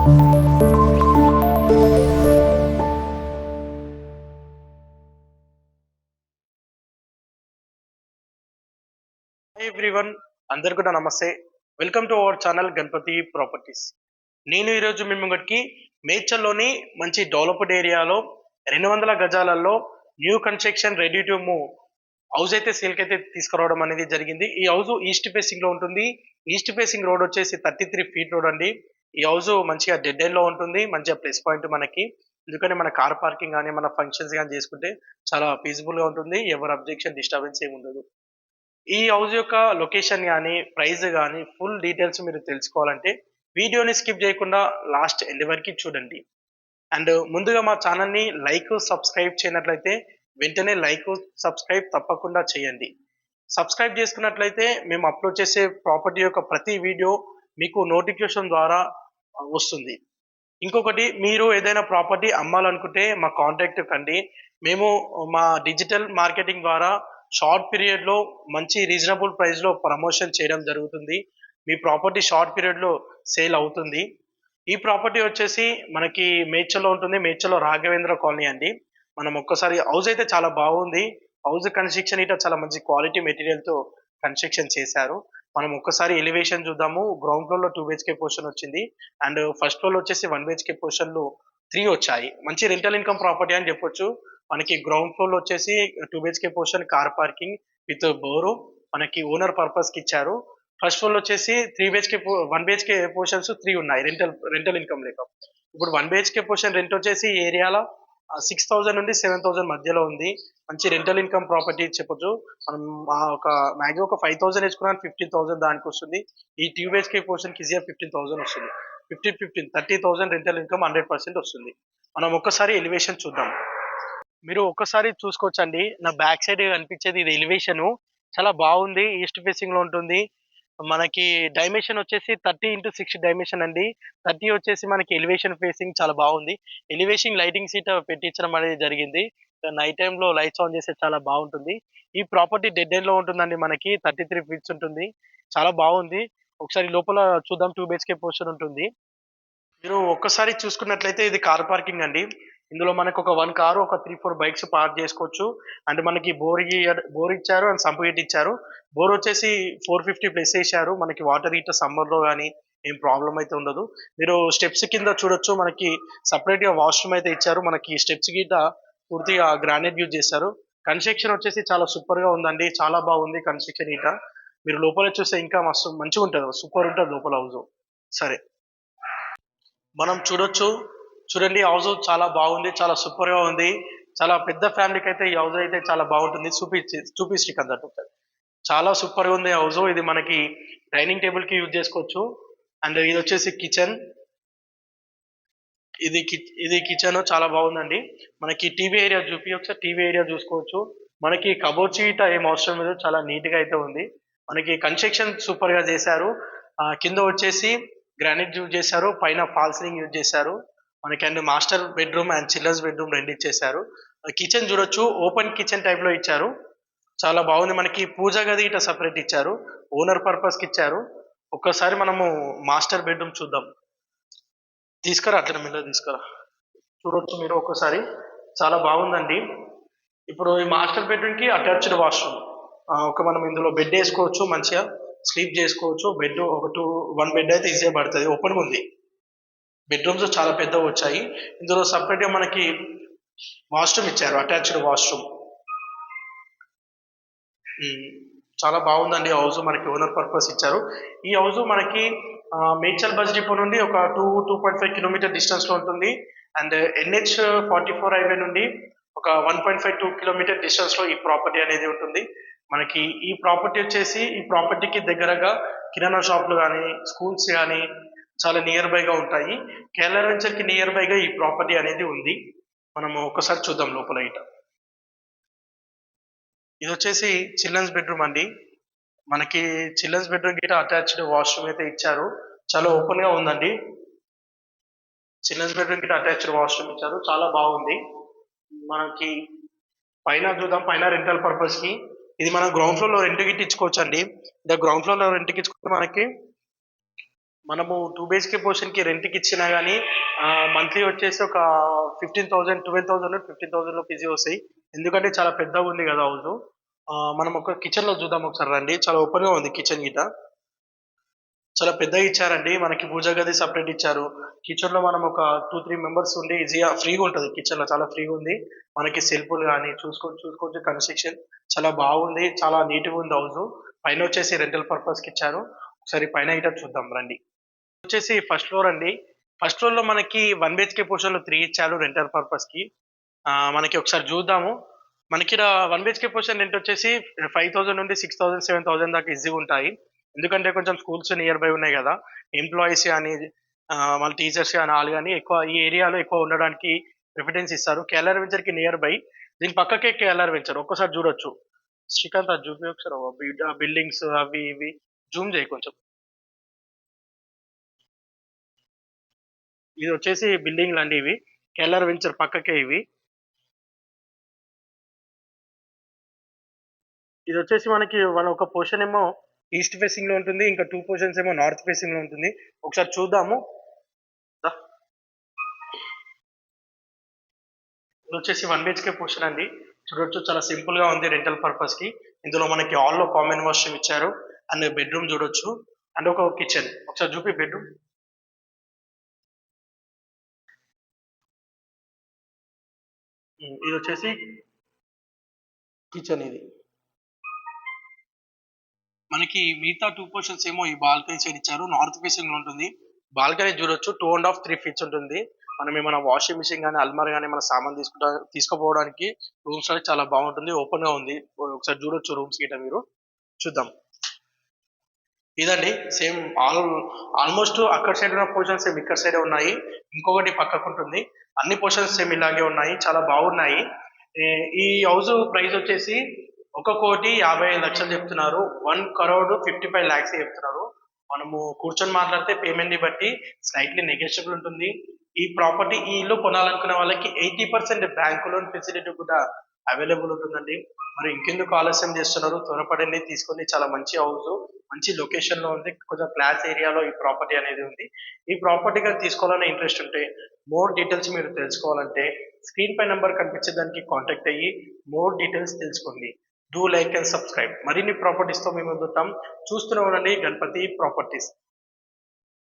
Everyone అందరు కూడా నమస్తే. Welcome to our channel Ganapathi properties నేను ఈరోజు మీ ముంగటికి మేడ్చల్లోని మంచి డెవలప్డ్ ఏరియాలో రెండు వందల గజాలలో new construction ready to move house అయితే సేల్కి అయితే తీసుకురావడం అనేది జరిగింది. ఈ హౌస్ ఈస్ట్ ఫేసింగ్లో ఉంటుంది. ఈస్ట్ ఫేసింగ్ రోడ్ వచ్చేసి థర్టీ త్రీ ఫీట్ రోడ్ అండి. ఈ హౌస్ మంచిగా డెడ్ ఎండ్లో ఉంటుంది మంచిగా ప్లస్ పాయింట్ మనకి. ఎందుకంటే మన కార్ పార్కింగ్ కానీ మన ఫంక్షన్స్ కానీ చేసుకుంటే చాలా పీస్ఫుల్గా ఉంటుంది ఎవరు అబ్జెక్షన్ డిస్టర్బెన్స్ ఏమి ఉండదు. ఈ హౌస్ యొక్క లొకేషన్ కానీ ప్రైస్ కానీ ఫుల్ డీటెయిల్స్ మీరు తెలుసుకోవాలంటే వీడియోని స్కిప్ చేయకుండా లాస్ట్ ఎండ్ వరకు చూడండి. అండ్ ముందుగా మా ఛానల్ని లైక్ సబ్స్క్రైబ్ చేయనట్లయితే వెంటనే లైక్ సబ్స్క్రైబ్ తప్పకుండా చేయండి. సబ్స్క్రైబ్ చేసుకున్నట్లయితే మేము అప్లోడ్ చేసే ప్రాపర్టీ యొక్క ప్రతి వీడియో మీకు నోటిఫికేషన్ ద్వారా వస్తుంది. ఇంకొకటి మీరు ఏదైనా ప్రాపర్టీ అమ్మాలనుకుంటే మా కాంటాక్ట్ కండి. మేము మా డిజిటల్ మార్కెటింగ్ ద్వారా షార్ట్ పీరియడ్లో మంచి రీజనబుల్ ప్రైస్లో ప్రమోషన్ చేయడం జరుగుతుంది. మీ ప్రాపర్టీ షార్ట్ పీరియడ్లో సేల్ అవుతుంది. ఈ ప్రాపర్టీ వచ్చేసి మనకి మేడ్చల్లో ఉంటుంది. మేడ్చల్లో రాఘవేంద్ర కాలనీ అండి. మనం ఒక్కసారి హౌస్ అయితే చాలా బాగుంది. హౌస్ కన్స్ట్రక్షన్ ఇట చాలా మంచి క్వాలిటీ మెటీరియల్తో కన్స్ట్రక్షన్ చేశారు. మనం ఒక్కసారి ఎలివేషన్ చూద్దాము. గ్రౌండ్ ఫ్లోర్లో టూ బిహెచ్కే పోర్షన్ వచ్చింది. అండ్ ఫస్ట్ ఫ్లోర్ వచ్చేసి వన్ బిహెచ్కే పోర్షన్లో త్రీ వచ్చాయి. మంచి రెంటల్ ఇన్కమ్ ప్రాపర్టీ అని చెప్పొచ్చు. మనకి గ్రౌండ్ ఫ్లోర్లో వచ్చేసి two BHK portion car parking with bore మనకి ఓనర్ పర్పస్కి ఇచ్చారు. ఫస్ట్ ఫ్లోర్ వచ్చేసి three BHK one BHK portions three ఉన్నాయి. రెంటల్ రెంటల్ ఇన్కమ్ లేక. ఇప్పుడు వన్ బిహెచ్కే పోర్షన్ రెంట్ వచ్చేసి ఏరియాలో సిక్స్ థౌసండ్ నుండి సెవెన్ థౌజండ్ మధ్యలో ఉంది. మంచి రెంటల్ ఇన్కమ్ ప్రాపర్టీ చెప్పొచ్చు. మనం ఆ ఒక మ్యాక్సిమం ఒక ఫైవ్ థౌసండ్ వేసుకున్నాను ఫిఫ్టీన్ థౌసండ్ దానికి వస్తుంది. ఈ టూ బిహెచ్కే పోర్షన్ ఈజీగా ఫిఫ్టీన్ థౌసండ్ వస్తుంది. Fifteen fifteen thirty thousand rental income hundred percent వస్తుంది. మనం ఒక్కసారి ఎలివేషన్ చూద్దాం. మీరు ఒక్కసారి చూసుకోవచ్చండి. నా బ్యాక్ సైడ్ కనిపించేది ఇది ఎలివేషన్ చాలా బాగుంది. ఈస్ట్ ఫేసింగ్లో ఉంటుంది. మనకి డైమెన్షన్ వచ్చేసి థర్టీ ఇంటూ సిక్స్ డైమెన్షన్ అండి. థర్టీ వచ్చేసి మనకి ఎలివేషన్ ఫేసింగ్ చాలా బాగుంది. ఎలివేషన్ లైటింగ్ సీట్ పెట్టించడం అనేది జరిగింది. నైట్ టైంలో లైట్స్ ఆన్ చేస్తే చాలా బాగుంటుంది. ఈ ప్రాపర్టీ డెడ్ ఎండ్లో ఉంటుందండి మనకి. థర్టీ త్రీ ఫీట్స్ ఉంటుంది. చాలా బాగుంది. ఒకసారి లోపల చూద్దాం. టూ బిహెచ్కే పోర్షన్ ఉంటుంది. మీరు ఒక్కసారి చూసుకున్నట్లయితే ఇది కార్ పార్కింగ్ అండి. ఇందులో మనకు ఒక వన్ కారు ఒక త్రీ ఫోర్ బైక్స్ పార్క్ చేసుకోవచ్చు. అండ్ మనకి బోర్ బోర్ ఇచ్చారు అండ్ సంపు హీట్ ఇచ్చారు. బోర్ వచ్చేసి ఫోర్ ఫిఫ్టీ ప్లస్ వేసారు మనకి వాటర్ హీటర్ సమ్మర్లో కానీ ఏం ప్రాబ్లం అయితే ఉండదు. మీరు స్టెప్స్ కింద చూడొచ్చు. మనకి సపరేట్గా వాష్రూమ్ అయితే ఇచ్చారు. మనకి స్టెప్స్ గిట్ట పూర్తిగా గ్రానైట్ యూజ్ చేశారు. కన్స్ట్రక్షన్ వచ్చేసి చాలా సూపర్గా ఉందండి. చాలా బాగుంది కన్స్ట్రక్షన్ ఈట మీరు లోపల చూస్తే ఇంకా మస్తు మంచిగా ఉంటుంది సూపర్ ఉంటుంది లోపల హౌస్ సరే. మనం చూడొచ్చు. చూడండి హౌస్ చాలా బాగుంది చాలా సూపర్గా ఉంది. చాలా పెద్ద ఫ్యామిలీకి అయితే ఈ హౌస్ అయితే చాలా బాగుంటుంది. చూపించి చూపిస్టిక్ అన్నట్టు చాలా సూపర్గా ఉంది హౌస్ ఇది మనకి డైనింగ్ టేబుల్కి యూజ్ చేసుకోవచ్చు. అండ్ ఇది వచ్చేసి కిచెన్ ఇది కి- ఇది కిచెన్ చాలా బాగుందండి. మనకి టీవీ ఏరియా చూపి ఒకసారి టీవీ ఏరియా చూసుకోవచ్చు. మనకి కబోర్డ్ సీట్ ఏం అవసరం లేదు చాలా నీట్గా అయితే ఉంది. మనకి కన్స్ట్రక్షన్ సూపర్గా చేశారు. కింద వచ్చేసి గ్రానైట్ యూజ్ చేశారు పైన ఫాల్సిలింగ్ యూజ్ చేశారు. మనకి and master bedroom and children's bedroom రెండు ఇచ్చేసారు కిచెన్ చూడొచ్చు ఓపెన్ కిచెన్ టైప్లో ఇచ్చారు. చాలా బాగుంది మనకి. పూజ గది ఇట సపరేట్ ఇచ్చారు. ఓనర్ పర్పస్కి ఇచ్చారు. ఒక్కసారి మనము మాస్టర్ బెడ్రూమ్ చూద్దాం. తీసుకురా అట్లా మీద తీసుకురా. చూడొచ్చు మీరు ఒక్కసారి. చాలా బాగుందండి. ఇప్పుడు ఈ మాస్టర్ బెడ్రూమ్కి అటాచ్డ్ వాష్రూమ్ ఒక మనం ఇందులో బెడ్ వేసుకోవచ్చు మంచిగా. స్లీప్ చేసుకోవచ్చు. బెడ్ ఒక టూ వన్ బెడ్ అయితే ఈజీగా పడుతుంది. ఓపెన్ ఉంది. బెడ్రూమ్స్ చాలా పెద్దవి వచ్చాయి. ఇందులో సపరేట్గా మనకి వాష్రూమ్ ఇచ్చారు అటాచ్డ్ వాష్రూమ్ చాలా బాగుందండి హౌస్ మనకి ఓనర్ పర్పస్ ఇచ్చారు. ఈ హౌస్ మనకి ఆ, మేడ్చల్ బస్ డిపో నుండి ఒక two two point five kilometre డిస్టెన్స్లో ఉంటుంది. And N H forty four highway నుండి ఒక one point five two kilometre డిస్టెన్స్లో ఈ ప్రాపర్టీ అనేది ఉంటుంది. మనకి ఈ ప్రాపర్టీ వచ్చేసి ఈ ప్రాపర్టీకి దగ్గరగా కిరాణా షాపులు కానీ స్కూల్స్ కానీ చాలా నియర్ బైగా ఉంటాయి. కేరళ వెంచర్కి నియర్ బైగా ఈ ప్రాపర్టీ అనేది ఉంది. మనము ఒకసారి చూద్దాం లోపల ఇట. ఇది వచ్చేసి చిల్డ్రన్స్ బెడ్రూమ్ అండి. మనకి చిల్డ్రన్స్ బెడ్రూమ్ గిట అటాచ్డ్ వాష్రూమ్ అయితే ఇచ్చారు. చాలా ఓపెన్గా ఉందండి. చిల్డ్రన్స్ బెడ్రూమ్ గిట అటాచ్డ్ వాష్రూమ్ ఇచ్చారు. చాలా బాగుంది. మనకి పైన చూద్దాం. పైన రెంటల్ పర్పస్కి. ఇది మనం గ్రౌండ్ ఫ్లోర్లో రెంట్ గిట్ ఇచ్చుకోవచ్చు అండి గ్రౌండ్ ఫ్లోర్లో రెంట్ ఇచ్చుకుంటే మనకి మనము టూ బిహెచ్కే పోర్షన్కి రెంట్కి ఇచ్చినా కానీ మంత్లీ వచ్చేసి ఒక fifteen thousand twelve thousand fifteen థౌసండ్లో PG వస్తాయి. ఎందుకంటే చాలా పెద్దగా ఉంది కదా హౌస్ మనం ఒక కిచెన్లో చూద్దాం ఒకసారి రండి. చాలా ఓపెన్గా ఉంది కిచెన్ గిట చాలా పెద్దగా ఇచ్చారండి. మనకి పూజ గది సపరేట్ ఇచ్చారు. కిచెన్లో మనం ఒక టూ త్రీ మెంబర్స్ ఉండి ఈజీగా ఫ్రీగా ఉంటుంది. కిచెన్లో చాలా ఫ్రీగా ఉంది. మనకి సెల్ఫ్లు కానీ చూసుకొని చూసుకోవచ్చు కన్స్ట్రక్షన్ చాలా బాగుంది. చాలా నీట్గా ఉంది హౌస్ పైన వచ్చేసి రెంటల్ పర్పస్కి ఇచ్చారు. ఒకసారి పైన ఇట చూద్దాం రండి. వచ్చేసి ఫస్ట్ ఫ్లోర్ అండి. ఫస్ట్ ఫ్లోర్లో మనకి వన్ బిహెచ్కే పోర్షన్లో త్రీ ఇచ్చారు రెంటల్ పర్పస్కి. మనకి ఒకసారి చూద్దాము. మనకి వన్ బిహెచ్కే పోర్షన్ రెంట్ వచ్చేసి ఫైవ్ థౌసండ్ నుండి సిక్స్ థౌసండ్ సెవెన్ థౌసండ్ దాకా ఈజీగా ఉంటాయి. ఎందుకంటే కొంచెం స్కూల్స్ నియర్ బై ఉన్నాయి కదా. ఎంప్లాయీస్ కానీ వాళ్ళ టీచర్స్ కానీ వాళ్ళు కానీ ఎక్కువ ఈ ఏరియాలో ఎక్కువ ఉండడానికి ప్రిఫరెన్స్ ఇస్తారు. కేఎల్ఆర్ వెంచర్కి నియర్ బై దీని పక్కకే కేఎల్ఆర్ వెంచర్ ఒక్కసారి చూడొచ్చు. శ్రీకాంత్ అది చూపి ఒకసారి బిల్డింగ్స్ అవి ఇవి. జూమ్ చేయి కొంచెం. ఇది వచ్చేసి బిల్డింగ్ అండి ఇవి. కెల్లర్ వెంచర్ పక్కకే ఇవి. ఇది వచ్చేసి మనకి మన ఒక పోర్షన్ ఏమో ఈస్ట్ ఫేసింగ్లో ఉంటుంది ఇంకా టూ పోర్షన్స్ ఏమో నార్త్ ఫేసింగ్లో ఉంటుంది. ఒకసారి చూద్దాము. ఇది వచ్చేసి వన్ బిహెచ్కే పోర్షన్ అండి. చూడొచ్చు చాలా సింపుల్గా ఉంది రెంటల్ పర్పస్కి. ఇందులో మనకి హాల్ కామన్ వాష్రూమ్ ఇచ్చారు. అండ్ బెడ్రూమ్ చూడొచ్చు. అండ్ ఒక కిచెన్ ఒకసారి చూపి బెడ్రూమ్ ఇది వచ్చేసి కిచెన్ ఇది. మనకి మిగతా టూ పోర్షన్స్ ఏమో ఈ బాల్కనీ సైడ్ ఇచ్చారు. నార్త్ ఫేసింగ్లో ఉంటుంది. బాల్కనీ చూడొచ్చు. Two and half three feets ఉంటుంది. మనం ఏమైనా వాషింగ్ మిషన్ కానీ అల్మార్ కానీ మన సామాన్ తీసుకుంటా తీసుకుపోవడానికి రూమ్స్ అనేది చాలా బాగుంటుంది. ఓపెన్గా ఉంది. ఒకసారి చూడొచ్చు రూమ్స్ గిట మీరు. చూద్దాం. ఇదండి సేమ్ ఆల్ ఆల్మోస్ట్ అక్కడ సైడ్ ఉన్న పోర్షన్స్ సేమ్ ఇక్కడ సైడ్ ఉన్నాయి. ఇంకొకటి పక్కకు ఉంటుంది. అన్ని పోర్షన్స్ సేమ్ ఇలాగే ఉన్నాయి. చాలా బాగున్నాయి. ఈ హౌస్ ప్రైస్ వచ్చేసి ఒక కోటి యాభై ఐదు లక్షలు చెప్తున్నారు. One crore fifty five lakhs చెప్తున్నారు. మనము కూర్చొని మాట్లాడితే పేమెంట్ని బట్టి స్లైట్లీ నెగోషియబుల్ ఉంటుంది. ఈ ప్రాపర్టీ ఈ ఇల్లు కొనాలనుకునే వాళ్ళకి eighty percent bank loan facility కూడా అవైలబుల్ ఉంటుందండి. మరి ఇంకెందుకు ఆలస్యం చేస్తున్నారు? త్వరపడండి తీసుకొని చాలా మంచి హౌస్ మంచి లొకేషన్లో ఉంది. కొంచెం క్లాస్ ఏరియాలో ఈ ప్రాపర్టీ అనేది ఉంది. ఈ ప్రాపర్టీగా తీసుకోవాలనే ఇంట్రెస్ట్ ఉంటే మోర్ డీటెయిల్స్ మీరు తెలుసుకోవాలంటే స్క్రీన్ పై నెంబర్ కనిపించే దానికి కాంటాక్ట్ అయ్యి మోర్ డీటెయిల్స్ తెలుసుకోండి. Do like and subscribe. మరిన్ని ప్రాపర్టీస్తో మేము ముందుంటాం చూస్తూనే ఉండండి గణపతి ప్రాపర్టీస్.